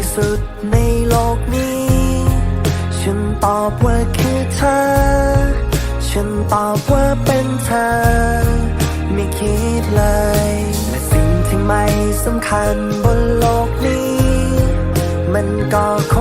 ที่สุดในโลกนี้ ฉันตอบว่าคือเธอ ฉันตอบว่าเป็นเธอ ไม่คิดเลย และสิ่งที่ไม่สำคัญบนโลกนี้ มันก็ค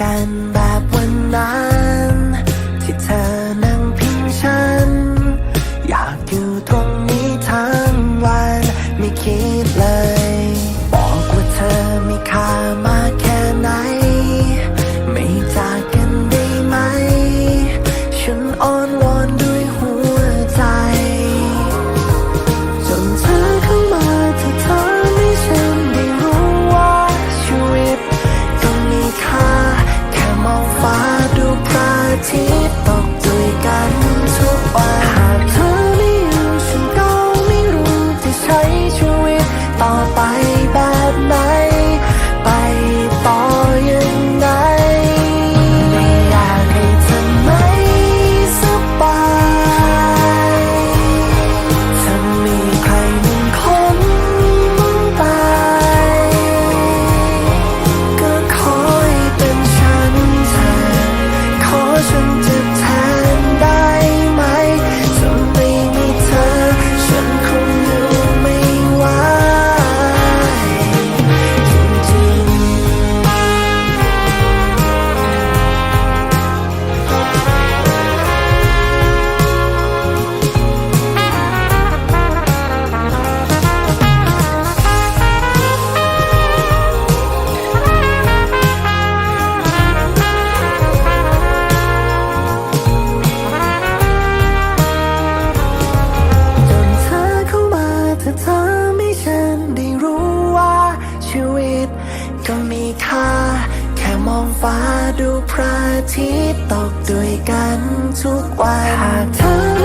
กันไ็มีค่า แค่มองฟ้าดูพระอาทิตย์ตกด้วยกันทุกวันหากเธอ